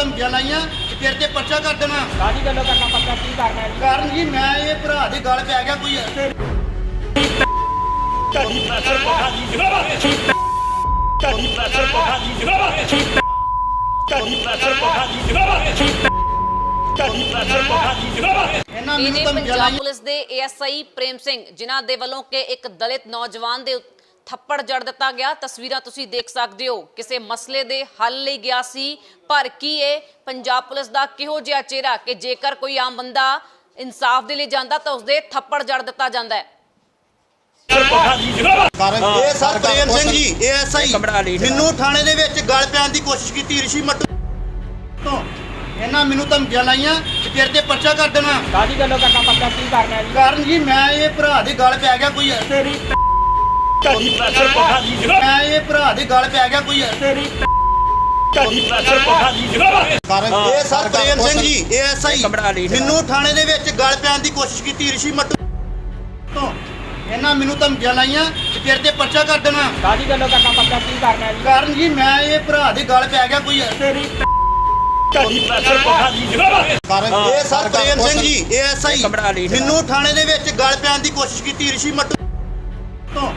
ਧਮਕੀਆਂ ਲਾਈਆਂ ਕਿ ਤੇਰੇ ਤੇ ਪਰਚਾ ਕਰ ਦੇਣਾ। ਕਾਹਦੀ ਗੱਲੋਂ ਕਰਨਾ ਪੱਕਾ ਕੀ ਕਰਨਾ ਜੀ? ਕਾਰਨ ਜੀ ਮੈਂ ਇਹ ਭਰਾ ਦੇ ਗਲ ਪੈ ਗਿਆ ਕੋਈ। ਤੁਹਾਡੀ ਪ੍ਰੈਸ਼ਰ ਤੁਹਾਡੀ ਪ੍ਰੈਸ਼ਰ ਤੁਹਾਡੀ ਪ੍ਰੈਸ਼ਰ ਤੁਹਾਡੀ ਪ੍ਰੈਸ਼ਰ ਇਹਨਾਂ ਨੇ ਪੰਜਾਬ ਪੁਲਿਸ ਦੇ ਏਐਸਆਈ ਪ੍ਰੇਮ ਸਿੰਘ ਜਿਨ੍ਹਾਂ ਦੇ ਵੱਲੋਂ ਕਿ ਇੱਕ ਦਲਿਤ ਨੌਜਵਾਨ ਦੇ ਥੱਪੜ ਜੜ ਦਿੱਤਾ ਗਿਆ। ਤਸਵੀਰਾਂ ਤੁਸੀਂ ਦੇਖ ਸਕਦੇ ਹੋ। ਕਿਸੇ ਮਸਲੇ ਦੇ ਹੱਲ ਲਈ ਗਿਆ ਸੀ। ਪਰ ਕੀ ਇਹ ਪੰਜਾਬ ਪੁਲਿਸ ਦਾ ਕਿਹੋ ਜਿਹਾ ਚਿਹਰਾ ਕਿ ਜੇਕਰ ਕੋਈ ਆਮ ਬੰਦਾ ਇਨਸਾਫ ਦੇ ਲਈ ਜਾਂਦਾ ਤਾਂ ਉਸਦੇ ਥੱਪੜ ਜੜ ਦਿੱਤਾ ਜਾਂਦਾ ਹੈ? ਇਹ ਸਰ ਪ੍ਰੇਮ ਸਿੰਘ ਜੀ ਏਐਸਆਈ। ਮੈਨੂੰ ਥਾਣੇ ਦੇ ਵਿੱਚ ਗਲ ਪੈਣ ਦੀ ਕੋਸ਼ਿਸ਼ ਕੀਤੀ ਰਿਸ਼ੀ ਮੱਟੂ ਤੋਂ। ਇਹਨਾਂ ਮੈਨੂੰ ਧਮਕੀਆਂ ਲਾਈਆਂ ਕਿ ਤੇਰੇ ਤੇ ਪਰਚਾ ਕਰ ਦੇਣਾ। ਕਾਹਦੀ ਗੱਲੋਂ ਕਰਨਾ ਪੱਕਾ ਕੀ ਕਰਨਾ ਜੀ? ਕਾਰਨ ਜੀ ਮੈਂ ਇਹ ਭਰਾ ਦੇ ਗਲ ਪੈ ਗਿਆ ਕੋਈ ਤੇਰੀ ਤੁਹਾਡੀ ਪ੍ਰੈਸ਼ਰ ਪਖਾ ਦੀ ਮੈਂ ਇਹ ਭਰਾ ਦੇ ਗਲ ਪੈ ਗਿਆ ਕੋਈ ਤੇਰੀ ਤੁਹਾਡੀ ਪ੍ਰੈਸ਼ਰ ਪਖਾ ਦੀ ਇਹ ਸਰ ਪ੍ਰੇਮ ਸਿੰਘ ਜੀ ਲਈ ਜਨਾਬ। ਮੈਨੂੰ ਥਾਣੇ ਦੇ ਵਿੱਚ ਗਲ ਪੈਣ ਦੀ ਕੋਸ਼ਿਸ਼ ਕੀਤੀ ਰਿਸ਼ੀ ਮੱਟੂ। ਤੋਂ ਇਹਨਾਂ ਮੈਨੂੰ ਧਮਕੀਆਂ ਲਾਈਆਂ ਕਿ ਤੇਰੇ ਤੇ ਪਰਚਾ ਕਰ ਦੇਣਾ। ਕਾਹਦੀ ਗੱਲੋਂ ਕਰਨਾ ਪੱਕਾ ਕੀ ਕਰਨਾ ਜੀ? ਕਾਰਨ ਜੀ ਮੈਂ ਇਹ ਭਰਾ ਦੇ ਗਲ ਪੈ ਗਿਆ ਕੋਈ ਤੇਰੀ ਤੁਹਾਡੀ ਪ੍ਰੈਸ਼ਰ ਪਖਾ ਦੀ ਇਹ ਸਰ ਪ੍ਰੇਮ ਸਿੰਘ ਜੀ ਲਈ ਜਨਾਬ। ਮੈਨੂੰ ਥਾਣੇ ਦੇ ਵਿੱਚ ਗਲ ਪੈਣ ਦੀ ਕੋਸ਼ਿਸ਼ ਕੀਤੀ ਰਿਸ਼ੀ ਮੱਟੂ। ਤੋਂ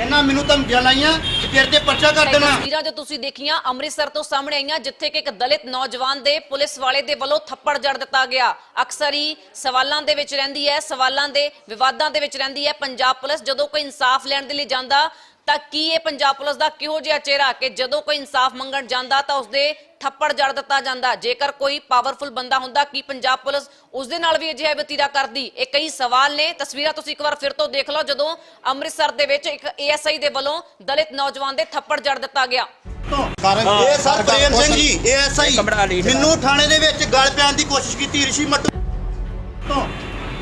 ਇਹਨਾਂ ਮੈਨੂੰ ਧਮਕੀਆਂ ਲਾਈਆਂ ਕਿ ਤੇਰੇ ਤੇ ਪਰਚਾ ਕਰ ਦੇਣਾ। ਤਸਵੀਰਾਂ ਜੋ ਤੁਸੀਂ ਦੇਖੀਆਂ, ਅੰਮ੍ਰਿਤਸਰ ਤੋਂ ਸਾਹਮਣੇ ਆਈਆਂ, ਜਿੱਥੇ ਕਿ ਇੱਕ ਦਲਿਤ ਨੌਜਵਾਨ ਦੇ ਪੁਲਿਸ ਵਾਲੇ ਦੇ ਵੱਲੋਂ ਥੱਪੜ ਜੜ ਦਿੱਤਾ ਗਿਆ। ਅਕਸਰ ਹੀ ਸਵਾਲਾਂ ਦੇ ਵਿੱਚ ਰਹਿੰਦੀ ਹੈ, ਸਵਾਲਾਂ ਦੇ ਵਿਵਾਦਾਂ ਦੇ ਵਿੱਚ ਰਹਿੰਦੀ ਹੈ। ਪੰਜਾਬ ਪੁਲਿਸ ਜਦੋਂ ਕੋਈ ਇਨਸਾਫ ਲੈਣ ਦੇ ਲਈ ਜਾਂਦਾ ਤਾਂ ਕੀ ਇਹ ਪੰਜਾਬ ਪੁਲਿਸ ਦਾ ਕਿਹੋ ਜਿਹਾ ਚਿਹਰਾ ਕਿ ਜਦੋਂ ਕੋਈ ਇਨਸਾਫ ਮੰਗਣ ਜਾਂਦਾ ਤਾਂ ਉਸਦੇ ਥੱਪੜ ਜੜ ਦਿੱਤਾ ਜਾਂਦਾ? ਜੇਕਰ ਕੋਈ ਪਾਵਰਫੁਲ ਬੰਦਾ ਹੁੰਦਾ ਕੀ ਪੰਜਾਬ ਪੁਲਿਸ ਉਸਦੇ ਨਾਲ ਵੀ ਅਜਿਹਾ ਵਤੀਰਾ ਕਰਦੀ? ਇਹ ਕਈ ਸਵਾਲ ਨੇ। ਤਸਵੀਰਾਂ ਤੁਸੀਂ ਇੱਕ ਵਾਰ ਫਿਰ ਤੋਂ ਦੇਖ ਲਓ ਜਦੋਂ ਅੰਮ੍ਰਿਤਸਰ ਦੇ ਵਿੱਚ ਇੱਕ ਏਐਸਆਈ ਦੇ ਵੱਲੋਂ ਦਲਿਤ ਨੌਜਵਾਨ ਦੇ ਥੱਪੜ ਜੜ ਦਿੱਤਾ ਗਿਆ। ਤੋਂ ਕਾਰਨ ਇਹ ਸਰ ਪ੍ਰੇਮ ਸਿੰਘ ਜੀ ਏਐਸਆਈ ਘਬਰਾ ਲਈ ਜਨਾਬ। ਮੈਨੂੰ ਥਾਣੇ ਦੇ ਵਿੱਚ ਗਲ ਪੈਣ ਦੀ ਕੋਸ਼ਿਸ਼ ਕੀਤੀ ਰਿਸ਼ੀ ਮੱਟੂ। ਤੋਂ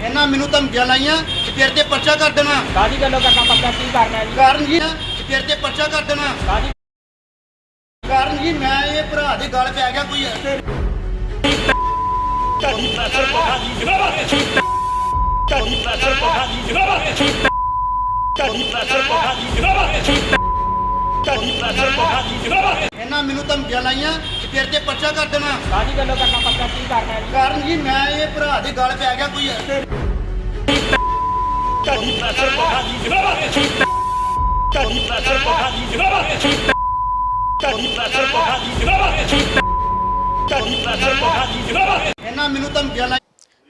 ਇਹਨਾਂ ਮੈਨੂੰ ਧਮਕੀਆਂ ਲਾਈਆਂ ਕਿ ਤੇਰੇ ਤੇ ਪਰਚਾ ਕਰ ਦੇਣਾ। ਕਾਹਦੀ ਗੱਲੋਂ ਕਰਨਾ ਪੱਕਾ ਕੀ ਕਰਨਾ ਜੀ? ਕਾਰਨ ਜੀ ਕਿ ਤੇਰੇ ਤੇ ਪਰਚਾ ਕਰ ਦੇਣਾ। ਕਾਹਦੀ? ਕਾਰਨ ਜੀ ਮੈਂ ਇਹ ਭਰਾ ਦੇ ਗਲ ਪੈ ਗਿਆ ਕੋਈ। ਤੁਹਾਡੀ ਪ੍ਰੈਸ਼ਰ ਪਖਾ ਦੀ ਜਨਾਬ ਤੁਹਾਡੀ ਪ੍ਰੈਸ਼ਰ ਪਖਾ ਦੀ ਜਨਾਬ ਤੁਹਾਡੀ ਪ੍ਰੈਸ਼ਰ ਪਖਾ ਦੀ ਜਨਾਬ ਤੁਹਾਡੀ ਪ੍ਰੈਸ਼ਰ ਪਖਾ ਦੀ ਜਨਾਬ ਇਹਨਾਂ ਮੈਨੂੰ ਧਮਕੀਆਂ ਲਾਈਆਂ ਤੇਰੇ ਤੇ ਪਰਚਾ ਕਰ ਦੇਣਾ। ਕਾਹਦੀ ਗੱਲੋਂ ਕਰਨਾ ਪੱਕਾ ਕੀ ਕਰਨਾ ਜੀ? ਕਾਰਨ ਜੀ ਮੈਂ ਇਹ ਭਰਾ ਦੇ ਗਲ ਪੈ ਗਿਆ ਕੋਈ। ਤੁਹਾਡੀ ਪ੍ਰੈਸ਼ਰ ਪਖਾ ਦੀ ਜਨਾਬ ਤੁਹਾਡੀ ਪ੍ਰੈਸ਼ਰ ਪਖਾ ਦੀ ਜਨਾਬ ਤੁਹਾਡੀ ਪ੍ਰੈਸ਼ਰ ਪਖਾ ਦੀ ਜਨਾਬ ਤੁਹਾਡੀ ਪ੍ਰੈਸ਼ਰ ਪਖਾ ਦੀ ਜਨਾਬ ਇਹਨਾਂ ਮੈਨੂੰ ਧਮਕੀਆਂ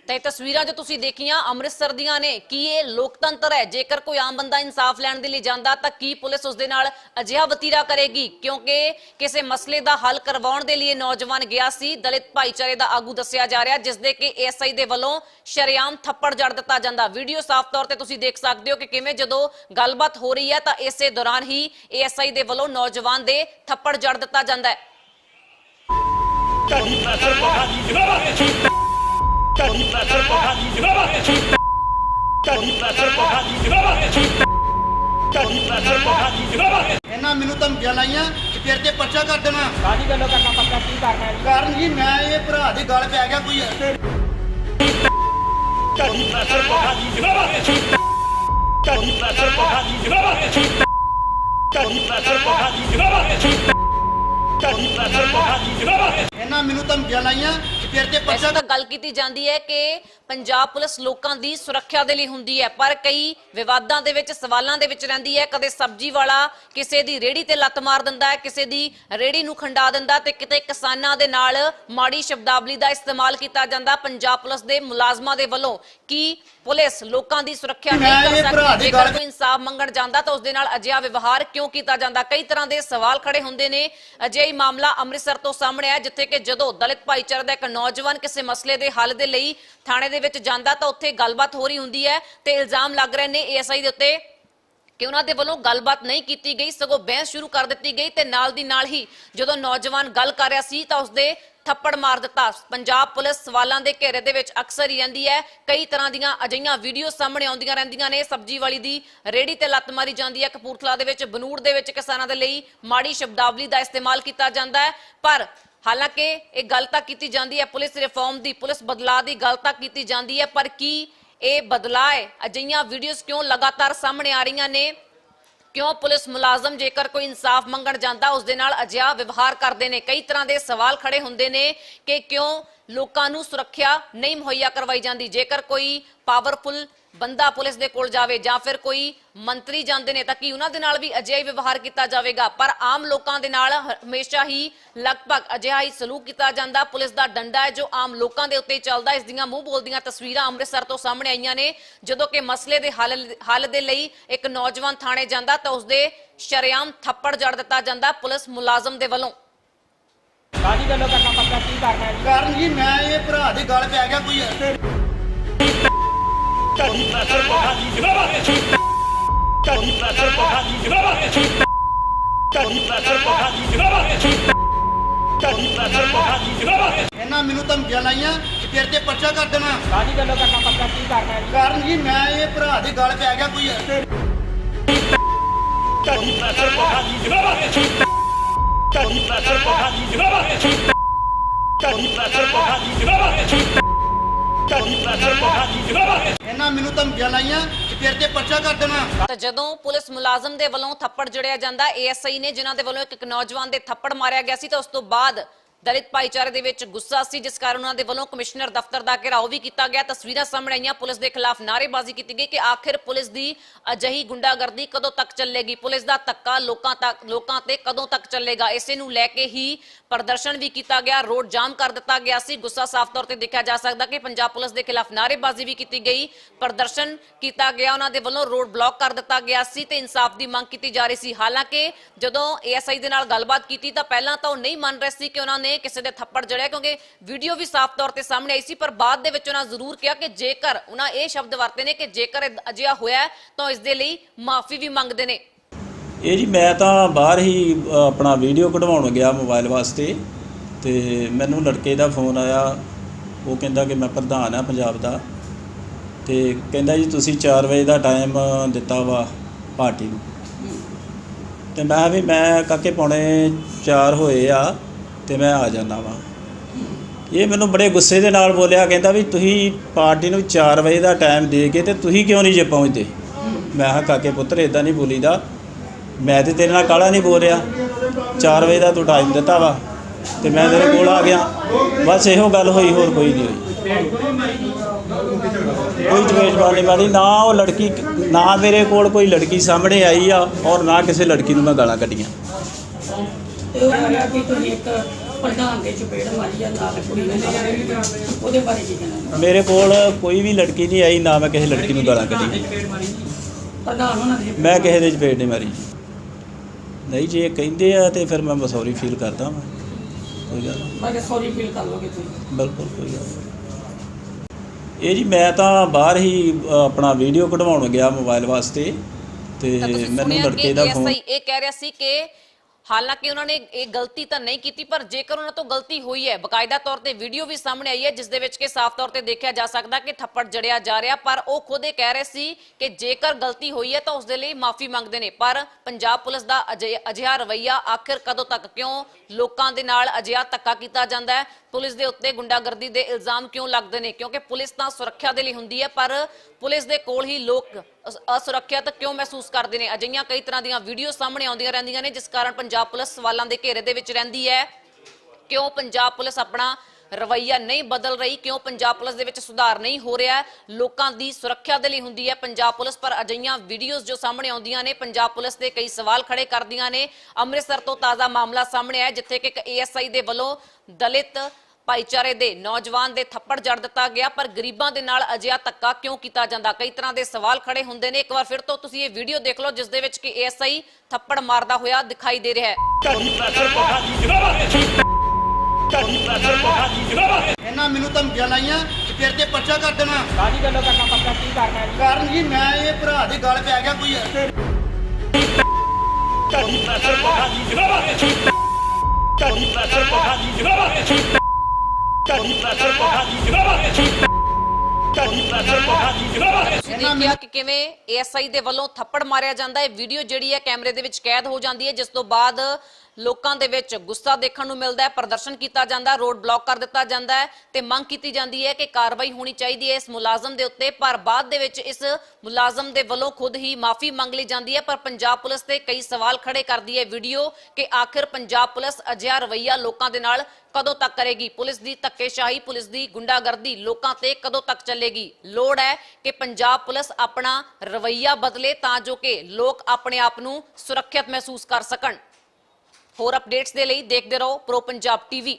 ਤਾਂ ਇਹ ਤਸਵੀਰਾਂ ਜੋ ਤੁਸੀਂ ਦੇਖੀਆਂ ਅੰਮ੍ਰਿਤਸਰ ਦੀਆਂ ਨੇ, ਕੀ ਇਹ ਲੋਕਤੰਤਰ ਹੈ? ਜੇਕਰ ਕੋਈ ਆਮ ਬੰਦਾ ਇਨਸਾਫ ਲੈਣ ਦੇ ਲਈ ਜਾਂਦਾ, ਤਾਂ ਕੀ ਪੁਲਿਸ ਉਸ ਦੇ ਨਾਲ ਅਜਿਹਾ ਵਤੀਰਾ ਕਰੇਗੀ? ਕਿਉਂਕਿ ਕਿਸੇ ਮਸਲੇ ਦਾ ਹੱਲ ਕਰਵਾਉਣ ਦੇ ਲਈ ਨੌਜਵਾਨ ਗਿਆ ਸੀ। ਦਲਿਤ ਭਾਈਚਾਰੇ ਦਾ ਆਗੂ ਦੱਸਿਆ ਜਾ ਰਿਹਾ ਜਿਸ ਦੇ ਕਿ ਐਸਆਈ ਦੇ ਵੱਲੋਂ ਸ਼ਰੇਆਮ ਥੱਪੜ ਜੜ ਦਿੱਤਾ ਜਾਂਦਾ। ਵੀਡੀਓ ਸਾਫ਼ ਤੌਰ ਤੇ ਤੁਸੀਂ ਦੇਖ ਸਕਦੇ ਹੋ ਕਿ ਕਿਵੇਂ ਜਦੋਂ ਗੱਲਬਾਤ ਹੋ ਰਹੀ ਹੈ, ਤਾਂ ਇਸੇ ਦੌਰਾਨ ਹੀ ਐਸਆਈ ਦੇ ਵੱਲੋਂ ਨੌਜਵਾਨ ਦੇ ਥੱਪੜ ਜੜ ਦਿੱਤਾ ਜਾਂਦਾ ਹੈ। ਤੁਹਾਡੀ ਪ੍ਰੈਸ਼ਰ ਤੁਹਾਡੀ ਪ੍ਰੈਸ਼ਰ ਪਖਾ ਦੀ ਜਨਾਬ ਤੁਹਾਡੀ ਪ੍ਰੈਸ਼ਰ ਪਖਾ ਦੀ ਜਨਾਬ ਤੁਹਾਡੀ ਪ੍ਰੈਸ਼ਰ ਪਖਾ ਦੀ ਜਨਾਬ ਇਹਨਾਂ ਮੈਨੂੰ ਧਮਕੀਆਂ ਲਾਈਆਂ ਕਿ ਤੇਰੇ ਤੇ ਪਰਚਾ ਕਰ ਦੇਣਾ। ਕਾਹਦੀ ਗੱਲੋਂ ਕਰਨਾ ਪੱਕਾ ਕੀ ਕਰਨਾ ਕਾਰਨ ਜੀ ਮੈਂ ਇਹ ਭਰਾ ਦੇ ਗਲ ਪੈ ਗਿਆ ਕੋਈ। ਤੁਹਾਡੀ ਪ੍ਰੈਸ਼ਰ ਪਖਾ ਦੀ ਜਨਾਬ ਤੁਹਾਡੀ ਪ੍ਰੈਸ਼ਰ ਪਖਾ ਦੀ ਜਨਾਬ ਤੁਹਾਡੀ ਪ੍ਰੈਸ਼ਰ ਪਖਾ ਦੀ ਜਨਾਬ ਤੁਹਾਡੀ ਪ੍ਰੈਸ਼ਰ ਪਖਾ ਦੀ ਜਨਾਬ ਇਹਨਾਂ ਮੈਨੂੰ ਧਮਕੀਆਂ ਲਾਈਆਂ ਵੈਸੇ ਤਾਂ ਗੱਲ ਕੀਤੀ ਜਾਂਦੀ ਹੈ ਕਿ ਪੰਜਾਬ ਪੁਲਿਸ ਲੋਕਾਂ ਦੀ ਸੁਰੱਖਿਆ ਦੇ ਲਈ ਹੁੰਦੀ ਹੈ ਪਰ ਕਈ ਵਿਵਾਦਾਂ ਦੇ ਵਿੱਚ ਸਵਾਲਾਂ ਦੇ ਵਿੱਚ ਰਹਿੰਦੀ ਹੈ। ਕਦੇ ਸਬਜ਼ੀ ਵਾਲਾ ਕਿਸੇ ਦੀ ਰੇੜੀ ਤੇ ਲੱਤ ਮਾਰ ਦਿੰਦਾ ਹੈ ਕਿਸੇ ਦੀ ਰੇੜੀ ਨੂੰ ਖੰਡਾ ਦਿੰਦਾ ਤੇ ਕਿਤੇ ਕਿਸਾਨਾਂ ਦੇ ਨਾਲ ਮਾੜੀ ਸ਼ਬਦਾਵਲੀ ਦਾ ਇਸਤੇਮਾਲ ਕੀਤਾ ਜਾਂਦਾ। ਪੰਜਾਬ ਪੁਲਿਸ ਦੇ ਮੁਲਾਜ਼ਮਾਂ ਦੇ ਵੱਲੋਂ ਕੀ ਪੁਲਿਸ ਲੋਕਾਂ ਦੀ ਸੁਰੱਖਿਆ ਮੈਂ ਨਹੀਂ ਇਹ ਕਰ ਭਰਾ ਸਕਦੀ? ਦੀ ਜੇਕਰ ਗੱਲ- ਕੋਈ ਇਨਸਾਫ ਮੰਗਣ ਜਾਂਦਾ ਤਾਂ ਉਸ ਦੇ ਨਾਲ ਅਜਿਹਾ ਵਿਵਹਾਰ ਕਿਉਂ ਕੀਤਾ ਜਾਂਦਾ? ਕਈ ਤਰ੍ਹਾਂ ਦੇ ਸਵਾਲ ਖੜੇ ਹੁੰਦੇ ਨੇ। ਅਜਿਹਾ ਮਾਮਲਾ ਅੰਮ੍ਰਿਤਸਰ ਤੋਂ ਸਾਹਮਣੇ ਆਇਆ ਜਿੱਥੇ ਕਿ ਜਦੋਂ ਦਲਿਤ ਭਾਈਚਾਰੇ ਦਾ ਇੱਕ ਨੌਜਵਾਨ ਕਿਸੇ ਮਸਲੇ ਦੇ ਹੱਲ ਦੇ ਲਈ ਥਾਣੇ ਦੇ ਵਿੱਚ ਜਾਂਦਾ ਤਾਂ ਉੱਥੇ ਗੱਲਬਾਤ ਹੋ ਰਹੀ ਹੁੰਦੀ ਹੈ ਤੇ ਇਲਜ਼ਾਮ ਲੱਗ ਰਹੇ ਨੇ ਏਐਸਆਈ ਦੇ ਉੱਤੇ ਕਿ ਉਹਨਾਂ ਦੇ ਵੱਲੋਂ ਗੱਲਬਾਤ ਨਹੀਂ ਕੀਤੀ ਗਈ, ਸਗੋਂ ਬਹਿਸ ਸ਼ੁਰੂ ਕਰ ਦਿੱਤੀ ਗਈ ਤੇ ਨਾਲ ਦੀ ਨਾਲ ਹੀ ਜਦੋਂ ਨੌਜਵਾਨ ਗੱਲ ਕਰ ਰਿਹਾ ਸੀ ਤਾਂ ਉਸਦੇ ਥੱਪੜ ਮਾਰ ਦਿੱਤਾ। ਪੰਜਾਬ ਪੁਲਿਸ ਸਵਾਲਾਂ ਦੇ ਘੇਰੇ ਦੇ ਵਿੱਚ ਅਕਸਰ ਹੀ ਰਹਿੰਦੀ ਹੈ। ਕਈ ਤਰ੍ਹਾਂ ਦੀਆਂ ਅਜਿਹੀਆਂ ਵੀਡੀਓ ਸਾਹਮਣੇ ਆਉਂਦੀਆਂ ਰਹਿੰਦੀਆਂ ਨੇ। ਸਬਜ਼ੀ ਵਾਲੀ ਦੀ ਰੇੜੀ ਤੇ ਲੱਤ ਮਾਰੀ ਜਾਂਦੀ ਹੈ। ਕਪੂਰਥਲਾ ਦੇ ਵਿੱਚ ਬਨੂੜ ਦੇ ਵਿੱਚ ਕਿਸਾਨਾਂ ਦੇ ਲਈ ਮਾੜੀ ਸ਼ਬਦਾਵਲੀ ਦਾ ਇਸਤੇਮਾਲ ਕੀਤਾ ਜਾਂਦਾ ਹੈ। ਪਰ ਹਾਲਾਂਕਿ ਇਹ ਗੱਲ ਤਾਂ ਕੀਤੀ ਜਾਂਦੀ ਹੈ, ਪੁਲਿਸ ਰਿਫਾਰਮ ਦੀ, ਪੁਲਿਸ ਬਦਲਾਅ ਦੀ ਗੱਲ ਤਾਂ ਕੀਤੀ ਜਾਂਦੀ ਹੈ, ਪਰ ਕੀ ਇਹ ਬਦਲਾਅ ਹੈ? ਅਜਿਹੀਆਂ ਵੀਡੀਓਜ਼ ਕਿਉਂ ਲਗਾਤਾਰ ਸਾਹਮਣੇ ਆ ਰਹੀਆਂ ਨੇ? ਕਿਉਂ ਪੁਲਿਸ ਮੁਲਾਜ਼ਮ ਜੇਕਰ ਕੋਈ ਇਨਸਾਫ ਮੰਗਣ ਜਾਂਦਾ, ਉਸ ਦੇ ਨਾਲ ਅਜਿਹਾ ਵਿਵਹਾਰ ਕਰਦੇ ਨੇ? ਕਈ ਤਰ੍ਹਾਂ ਦੇ ਸਵਾਲ ਖੜੇ ਹੁੰਦੇ ਨੇ ਕਿ ਕਿਉਂ ਲੋਕਾਂ ਨੂੰ ਸੁਰੱਖਿਆ ਨਹੀਂ ਮੁਹੱਈਆ ਕਰਵਾਈ ਜਾਂਦੀ। ਜੇਕਰ ਕੋਈ ਪਾਵਰਫੁਲ ਬੰਦਾ ਪੁਲਿਸ ਦੇ ਕੋਲ ਜਾਵੇ ਜਾਂ ਫਿਰ ਕੋਈ ਮੰਤਰੀ ਜਾਂਦੇ ਨੇ, ਤਾਂ ਕੀ ਉਹਨਾਂ ਦੇ ਨਾਲ ਵੀ ਅਜਿਹਾ ਹੀ ਵਿਵਹਾਰ ਕੀਤਾ ਜਾਵੇਗਾ? ਪਰ ਆਮ ਲੋਕਾਂ ਦੇ ਨਾਲ ਹਮੇਸ਼ਾ ਹੀ ਲਗਭਗ ਅਜਿਹਾ ਹੀ ਸਲੂਕ ਕੀਤਾ ਜਾਂਦਾ। ਪੁਲਿਸ ਦਾ ਡੰਡਾ ਹੈ ਜੋ ਆਮ ਲੋਕਾਂ ਦੇ ਉੱਤੇ ਚੱਲਦਾ ਇਸ ਦੀਆਂ ਮੂੰਹ ਬੋਲਦੀਆਂ ਤਸਵੀਰਾਂ ਅੰਮ੍ਰਿਤਸਰ ਤੋਂ ਸਾਹਮਣੇ ਆਈਆਂ ਨੇ। ਜਦੋਂ ਕਿ ਮਸਲੇ ਦੇ ਹੱਲ ਹੱਲ ਦੇ ਲਈ ਇੱਕ ਨੌਜਵਾਨ ਥਾਣੇ ਜਾਂਦਾ, ਤਾਂ ਉਸਦੇ ਸ਼ਰੇਆਮ ਥੱਪੜ ਜੜ ਦਿੱਤਾ ਜਾਂਦਾ ਪੁਲਿਸ ਮੁਲਾਜ਼ਮ ਦੇ ਵੱਲੋਂ। ਕਾਹਦੀ ਗੱਲੋਂ ਕਰਨਾ ਪੱਕਾ? ਕੀ ਕਰਨਾ ਹੈ ਜੀ? ਕਾਰਨ ਜੀ ਮੈਂ ਇਹ ਭਰਾ ਦੇ ਗਲ ਪੈ ਗਿਆ ਕੋਈ ਤੁਹਾਡੀ ਪ੍ਰੈਸ਼ਰ ਤੁਹਾਡੀ ਪ੍ਰੈਸ਼ਰ ਤੁਹਾਡੀ ਪ੍ਰੈਸ਼ਰ ਤੁਹਾਡੀ ਪ੍ਰੈਸ਼ਰ ਇਹਨਾਂ ਮੈਨੂੰ ਧਮਕੀਆਂ ਲਾਈਆਂ ਕਿ ਤੇਰੇ ਤੇ ਪਰਚਾ ਕਰ ਦੇਣਾ। ਕਾਹਦੀ ਗੱਲੋਂ ਕਰਨਾ ਪੱਕਾ? ਕੀ ਕਰਨਾ ਹੈ ਜੀ? ਕਾਰਨ ਜੀ ਮੈਂ ਇਹ ਭਰਾ ਦੇ ਗਲ ਪੈ ਗਿਆ ਕੋਈ ਤੁਹਾਡੀ ਪ੍ਰੈਸ਼ਰ ਜਿੰਦਾਬਾਦ ਤੁਹਾਡੀ ਪ੍ਰੈਸ਼ਰ ਪਹਾੜੀ ਜਿੰਦਾਬਾਦ ਤੁਹਾਡੀ ਪ੍ਰੈਸ਼ਰ ਪਹਾੜੀ ਜਿੰਦਾਬਾਦ ਤੁਹਾਡੀ ਪ੍ਰੈਸ਼ਰ ਪਹਾੜੀ ਜਿੰਦਾਬਾਦ ਇਹਨਾਂ ਮੈਨੂੰ ਧਮਕੀਆਂ ਲਾਈਆਂ ਕਿ ਤੇਰੇ ਤੇ ਪਰਚਾ ਕਰ ਦੇਣਾ। ਤਾਂ ਜਦੋਂ ਪੁਲਿਸ ਮੁਲਾਜ਼ਮ ਦੇ ਵੱਲੋਂ ਥੱਪੜ ਜੜਿਆ ਜਾਂਦਾ, ਏਐਸਆਈ ਨੇ ਜਿਨ੍ਹਾਂ ਦੇ ਵੱਲੋਂ ਇੱਕ ਇੱਕ ਨੌਜਵਾਨ ਦੇ ਥੱਪੜ ਮਾਰਿਆ ਗਿਆ ਸੀ, ਤਾਂ ਉਸ ਤੋਂ ਬਾਅਦ ਦਲਿਤ ਭਾਈਚਾਰੇ ਦੇ ਵਿੱਚ ਗੁੱਸਾ ਸੀ, ਜਿਸ ਕਾਰਨ ਉਹਨਾਂ ਦੇ ਵੱਲੋਂ ਕਮਿਸ਼ਨਰ ਦਫ਼ਤਰ ਦਾ ਘਿਰਾਓ ਵੀ ਕੀਤਾ ਗਿਆ। ਤਸਵੀਰਾਂ ਸਾਹਮਣੇ ਆਈਆਂ। ਪੁਲਿਸ ਦੇ ਖਿਲਾਫ ਨਾਅਰੇਬਾਜ਼ੀ ਕੀਤੀ ਗਈ ਕਿ ਆਖਿਰ ਪੁਲਿਸ ਦੀ ਅਜਿਹੀ ਗੁੰਡਾਗਰਦੀ ਕਦੋਂ ਤੱਕ ਚੱਲੇਗੀ? ਪੁਲਿਸ ਦਾ ਧੱਕਾ ਲੋਕਾਂ ਤੱਕ, ਲੋਕਾਂ ਤੇ ਕਦੋਂ ਤੱਕ ਚੱਲੇਗਾ? ਇਸੇ ਨੂੰ ਲੈ ਕੇ ਹੀ ਪ੍ਰਦਰਸ਼ਨ ਵੀ ਕੀਤਾ ਗਿਆ। ਰੋਡ ਜਾਮ ਕਰ ਦਿੱਤਾ ਗਿਆ ਸੀ। ਗੁੱਸਾ ਸਾਫ਼ ਤੌਰ ਤੇ ਦੇਖਿਆ ਜਾ ਸਕਦਾ ਕਿ ਪੰਜਾਬ ਪੁਲਿਸ ਦੇ ਖਿਲਾਫ ਨਾਅਰੇਬਾਜ਼ੀ ਵੀ ਕੀਤੀ ਗਈ। ਪ੍ਰਦਰਸ਼ਨ ਕੀਤਾ ਗਿਆ। ਉਹਨਾਂ ਦੇ ਵੱਲੋਂ ਰੋਡ ਬਲੌਕ ਕਰ ਦਿੱਤਾ ਗਿਆ ਸੀ ਤੇ ਇਨਸਾਫ ਦੀ ਮੰਗ ਕੀਤੀ ਜਾ ਰਹੀ ਸੀ। ਹਾਲਾਂਕਿ ਜਦੋਂ ਏਐਸਆਈ ਦੇ ਨਾਲ ਗੱਲਬਾਤ ਕੀਤੀ ਤਾਂ ਪਹਿਲਾਂ ਤਾਂ ਉਹ ਨਹੀਂ ਮੰਨ ਰਹੇ ਸੀ ਕਿ ਉਹਨਾਂ ਨੇ ਕਿਸੇ ਦੇ ਥੱਪੜ ਜੜਿਆ, ਕਿਉਂਕਿ ਵੀਡੀਓ ਵੀ ਸਾਫ਼ ਤੌਰ ਤੇ ਸਾਹਮਣੇ ਆਈ ਸੀ, ਪਰ ਬਾਅਦ ਦੇ ਵਿੱਚ ਉਹਨਾਂ ਜ਼ਰੂਰ ਕਿਹਾ ਕਿ ਜੇਕਰ, ਉਹਨਾਂ ਇਹ ਸ਼ਬਦ ਵਰਤੇ ਨੇ ਕਿ ਜੇਕਰ ਅਜਿਹਾ ਹੋਇਆ ਤਾਂ ਇਸ ਦੇ ਲਈ ਮਾਫੀ ਵੀ ਮੰਗਦੇ ਨੇ। ਇਹ ਜੀ, ਮੈਂ ਤਾਂ ਬਾਹਰ ਹੀ ਆਪਣਾ ਵੀਡੀਓ ਕਢਵਾਉਣ ਗਿਆ ਮੋਬਾਈਲ ਵਾਸਤੇ, ਤੇ ਮੈਨੂੰ ਲੜਕੇ ਦਾ ਫੋਨ ਆਇਆ। ਉਹ ਕਹਿੰਦਾ ਕਿ ਮੈਂ ਪ੍ਰਧਾਨ ਆ ਪੰਜਾਬ ਦਾ। ਤੇ ਕਹਿੰਦਾ ਜੀ, ਤੁਸੀਂ 4 ਵਜੇ ਦਾ ਟਾਈਮ ਦਿੱਤਾ ਵਾ ਪਾਰਟੀ ਨੂੰ। ਤੇ ਮੈਂ ਕਿਹਾ ਵੀ, ਮੈਂ ਕਾਕੇ ਪੌਣੇ 4 ਹੋਏ ਆ। ਤੇ ਮੈਂ ਆ ਜਾਣਾ ਵਾ। ਇਹ ਮੈਨੂੰ ਬੜੇ ਗੁੱਸੇ ਦੇ ਨਾਲ ਬੋਲਿਆ, ਕਹਿੰਦਾ ਵੀ ਤੁਸੀਂ ਪਾਰਟੀ ਨੂੰ 4 ਵਜੇ ਦਾ ਟਾਈਮ ਦੇ ਕੇ ਤੇ ਤੁਸੀਂ ਕਿਉਂ ਨਹੀਂ ਜੇ ਪਹੁੰਚਦੇ? ਮੈਂ ਕਿਹਾ, ਕਾਕੇ ਪੁੱਤਰ ਇਦਾਂ ਨਹੀਂ ਬੋਲੀਦਾ। ਮੈਂ ਤੇ ਤੇਰੇ ਨਾਲ ਕਾਲਾ ਨਹੀਂ ਬੋਲ ਰਿਹਾ। 4 ਵਜੇ ਦਾ ਤੂੰ ਟਾਈਮ ਦਿੱਤਾ ਵਾ ਤੇ ਮੈਂ ਤੇਰੇ ਕੋਲ ਆ ਗਿਆ। ਬਸ ਇਹੋ ਗੱਲ ਹੋਈ, ਹੋਰ ਕੋਈ ਨਹੀਂ ਹੋਈ। ਕੋਈ ਜਵੇਜਬਾਨੀ ਵਾਲੀ, ਨਾ ਉਹ ਲੜਕੀ, ਨਾ ਮੇਰੇ ਕੋਲ ਕੋਈ ਲੜਕੀ ਸਾਹਮਣੇ ਆਈ ਆ ਔਰ ਨਾ ਕਿਸੇ ਲੜਕੀ ਨੂੰ ਮੈਂ ਗਾਲਾਂ ਕੱਢੀਆਂ। ਤੇ ਉਹ ਕਹਿੰਦਾ ਕਿ ਤੁਸੀਂ ਇੱਕ ਪ੍ਰਧਾਨ ਦੇ ਚਪੇੜ ਮਾਰੀ ਆ ਨਾਲ ਕੁੜੀ ਨੇ ਨਾਲ। ਉਹਦੇ ਬਾਰੇ ਕੀ ਕਹਿਣਾ? ਮੇਰੇ ਕੋਲ ਕੋਈ ਵੀ ਲੜਕੀ ਨਹੀਂ ਆਈ ਨਾ ਮੈਂ ਕਿਸੇ ਲੜਕੀ ਨੂੰ ਗਾਲਾਂ ਕੱਢੀ ਪ੍ਰਧਾਨ ਉਹਨਾਂ ਦੇ ਮੈਂ ਕਿਸੇ ਦੇ ਚਪੇੜ ਨਹੀਂ ਮਾਰੀ। ਨਹੀਂ ਜੇ ਇਹ ਕਹਿੰਦੇ ਆ ਤੇ ਫਿਰ ਮੈਂ ਸੌਰੀ ਫੀਲ ਕਰਦਾ ਹਾਂ ਕੋਈ ਗੱਲ ਨਹੀਂ। ਮੈਂ ਕਿ ਸੌਰੀ ਫੀਲ ਕਰ ਲੋਗੇ ਤੁਸੀਂ। ਬਿਲਕੁਲ ਕੋਈ ਗੱਲ ਨਹੀਂ। ਇਹ ਜੀ ਮੈਂ ਤਾਂ ਬਾਹਰ ਹੀ ਅ, ਆਪਣਾ ਵੀਡੀਓ ਕਢਵਾਉਣ ਗਿਆ ਮੋਬਾਈਲ ਵਾਸਤੇ। ਤੇ ਤਾਂ ਤੁਸੀਂ ਮੈਨੂੰ ਸੁਣਿਆ ਕਿ ਲੜਕੇ ਦਾ ਫੋਨ ਇਹ ਕਹਿ ਰਿਹਾ ਸੀ ਕਿ ਹਾਲਾਂਕਿ ਉਹਨਾਂ ਨੇ ਇਹ ਗਲਤੀ ਤਾਂ ਨਹੀਂ ਕੀਤੀ, ਪਰ ਜੇਕਰ ਉਹਨਾਂ ਤੋਂ ਗਲਤੀ ਹੋਈ ਹੈ, ਬਕਾਇਦਾ ਤੌਰ ਤੇ ਵੀਡੀਓ ਵੀ ਸਾਹਮਣੇ ਆਈ ਹੈ, ਜਿਸ ਦੇ ਵਿੱਚ ਕਿ ਸਾਫ਼ ਤੌਰ ਤੇ ਦੇਖਿਆ ਜਾ ਸਕਦਾ ਕਿ ਥੱਪੜ ਜੜਿਆ ਜਾ ਰਿਹਾ, ਪਰ ਉਹ ਖੁਦ ਇਹ ਕਹਿ ਰਹੇ ਸੀ ਕਿ ਜੇਕਰ ਗਲਤੀ ਹੋਈ ਹੈ ਤਾਂ ਉਸ ਦੇ ਲਈ ਮਾਫੀ ਮੰਗਦੇ ਨੇ। ਪਰ ਪੰਜਾਬ ਪੁਲਿਸ ਦਾ ਅਜਿ- ਅਜਿਹਾ ਰਵੱਈਆ ਆਖਿਰ ਕਦੋਂ ਤੱਕ ਕਿਉਂ ਲੋਕਾਂ ਦੇ ਨਾਲ ਅਜਿਹਾ ਧੱਕਾ ਕੀਤਾ ਜਾਂਦਾ ਹੈ? ਪੁਲਿਸ ਦੇ ਉੱਤੇ ਗੁੰਡਾਗਰਦੀ ਦੇ ਇਲਜ਼ਾਮ ਕਿਉਂ ਲੱਗਦੇ ਨੇ? ਕਿਉਂਕਿ ਪੁਲਿਸ ਤਾਂ ਸੁਰੱਖਿਆ ਦੇ ਲਈ ਹੁੰਦੀ ਹੈ, ਪਰ ਪੁਲਿਸ ਦੇ ਕੋਲ ਹੀ ਲੋਕ ਅਸੁਰੱਖਿਅਤ ਕਿਉਂ ਮਹਿਸੂਸ ਕਰਦੇ ਨੇ? ਅਜਿਹੀਆਂ ਕਈ ਤਰ੍ਹਾਂ ਦੀਆਂ ਵੀਡੀਓ ਸਾਹਮਣੇ ਆਉਂਦੀਆਂ ਰਹਿੰਦੀਆਂ ਨੇ, ਜਿਸ ਕਾਰਨ ਪੰਜਾਬ ਪੁਲਿਸ ਸਵਾਲਾਂ ਦੇ ਘੇਰੇ ਦੇ ਵਿੱਚ ਰਹਿੰਦੀ ਹੈ। ਕਿਉਂ ਪੰਜਾਬ ਪੁਲਿਸ ਆਪਣਾ ਰਵੱਈਆ ਨਹੀਂ ਬਦਲ ਰਹੀ? ਕਿਉਂ ਪੰਜਾਬ ਪੁਲਿਸ ਦੇ ਵਿੱਚ ਸੁਧਾਰ ਨਹੀਂ ਹੋ ਰਿਹਾ? ਲੋਕਾਂ ਦੀ ਸੁਰੱਖਿਆ ਦੇ ਲਈ ਹੁੰਦੀ ਹੈ ਪੰਜਾਬ ਪੁਲਿਸ, ਪਰ ਅਜਿਹੀਆਂ ਵੀਡੀਓਜ਼ ਜੋ ਸਾਹਮਣੇ ਆਉਂਦੀਆਂ ਨੇ, ਪੰਜਾਬ ਪੁਲਿਸ ਦੇ ਕਈ ਸਵਾਲ ਖੜੇ ਕਰਦੀਆਂ ਨੇ। ਅੰਮ੍ਰਿਤਸਰ ਤੋਂ ਤਾਜ਼ਾ ਮਾਮਲਾ ਸਾਹਮਣੇ ਆਇਆ, ਜਿੱਥੇ ਕਿ ਇੱਕ ਏਐਸਆਈ ਦੇ ਵੱਲੋਂ ਦਲਿਤ ਭਾਈਚਾਰੇ ਦੇ ਨੌਜਵਾਨ ਦੇ ਥੱਪੜ ਜੜ ਦਿੱਤਾ ਗਿਆ ਪਰ ਗਰੀਬਾਂ ਦੇ ਨਾਲ ਅਜਿਹਾ ਧੱਕਾ ਕਿਉਂ ਕੀਤਾ ਜਾਂਦਾ? ਕਈ ਤਰ੍ਹਾਂ ਦੇ ਸਵਾਲ ਖੜੇ ਹੁੰਦੇ ਨੇ। ਇੱਕ ਵਾਰ ਫਿਰ ਤੋਂ ਤੁਸੀਂ ਇਹ ਵੀਡੀਓ ਦੇਖ ਲਓ ਜਿਸ ਦੇ ਵਿੱਚ ਕਿ ਏਐਸਆਈ ਥੱਪੜ ਮਾਰਦਾ ਹੋਇਆ ਦਿਖਾਈ ਦੇ ਰਿਹਾ ਹੈ। ਇਹਨਾਂ ਮੈਨੂੰ ਧਮਕੀਆਂ ਲਾਈਆਂ ਕਿ ਤੇਰੇ ਤੇ ਪਰਚਾ ਕਰ ਦੇਣਾ। ਕਾਹਦੀ ਗੱਲੋਂ ਕਰਨਾ ਪੱਕਾ ਕੀ ਕਰਨਾ ਹੈ ਜੀ? ਕਾਰਨ ਜੀ ਮੈਂ ਇਹ ਭਰਾ ਦੇ ਗਲ ਪੈ ਗਿਆ ਕੋਈ। ਤੁਹਾਡੀ ਪ੍ਰੈਸ਼ਰ ਪਹਾੜੀ ਜਿੰਦਾਬਾਦ। ਤੁਹਾਡੀ ਪ੍ਰੈਸ਼ਰ ਪਹਾੜੀ ਜਿੰਦਾਬਾਦ। ਤੁਹਾਡੀ ਪ੍ਰੈਸ਼ਰ ਤੁਹਾਡੀ ਤੁਸੀਂ ਦੇਖਿਆ ਕਿ ਕਿਵੇਂ ਏਐਸਆਈ ਦੇ ਵੱਲੋਂ ਥੱਪੜ ਮਾਰਿਆ ਜਾਂਦਾ ਹੈ? ਵੀਡੀਓ ਜਿਹੜੀ ਹੈ ਕੈਮਰੇ ਦੇ ਵਿੱਚ ਕੈਦ ਹੋ ਜਾਂਦੀ ਹੈ ਜਿਸ ਤੋਂ ਬਾਅਦ ਲੋਕਾਂ ਦੇ ਵਿੱਚ ਗੁੱਸਾ ਦੇਖਣ ਨੂੰ ਮਿਲਦਾ ਹੈ, ਪ੍ਰਦਰਸ਼ਨ ਕੀਤਾ ਜਾਂਦਾ ਹੈ, ਰੋਡ ਬਲੌਕ ਕਰ ਦਿੱਤਾ ਜਾਂਦਾ ਹੈ ਤੇ ਮੰਗ ਕੀਤੀ ਜਾਂਦੀ ਹੈ ਕਿ ਕਾਰਵਾਈ ਹੋਣੀ ਚਾਹੀਦੀ ਹੈ ਇਸ ਮੁਲਾਜ਼ਮ ਦੇ ਉੱਤੇ, ਪਰ ਬਾਅਦ ਦੇ ਵਿੱਚ ਇਸ ਮੁਲਾਜ਼ਮ ਦੇ ਵੱਲੋਂ ਖੁਦ ਹੀ ਮਾਫੀ ਮੰਗ ਲਈ ਜਾਂਦੀ ਹੈ, ਪਰ ਪੰਜਾਬ ਪੁਲਿਸ ਤੇ ਕਈ ਸਵਾਲ ਖੜੇ ਕਰਦੀ ਹੈ ਵੀਡੀਓ ਕਿ ਆਖਿਰ ਪੰਜਾਬ ਪੁਲਿਸ ਅਜਿਹਾ ਰਵਈਆ ਲੋਕਾਂ ਦੇ ਨਾਲ ਕਦੋਂ ਤੱਕ ਕਰੇਗੀ? ਪੁਲਿਸ ਦੀ ਧੱਕੇਸ਼ਾਹੀ, ਪੁਲਿਸ ਦੀ ਗੁੰਡਾਗਰਦੀ ਲੋਕਾਂ ਤੇ ਕਦੋਂ ਤੱਕ ਚੱਲੇਗੀ? ਲੋੜ ਹੈ ਕਿ ਪੰਜਾਬ ਪੁਲਿਸ ਆਪਣਾ ਰਵਈਆ ਬਦਲੇ ਤਾਂ ਜੋ ਕਿ ਲੋਕ ਆਪਣੇ ਆਪ ਨੂੰ ਸੁਰੱਖਿਅਤ ਮਹਿਸੂਸ ਕਰ ਸਕਣ। ਹੋਰ ਅਪਡੇਟਸ ਦੇ ਲਈ ਦੇਖਦੇ ਰਹੋ ਪ੍ਰੋ ਪੰਜਾਬ ਟੀਵੀ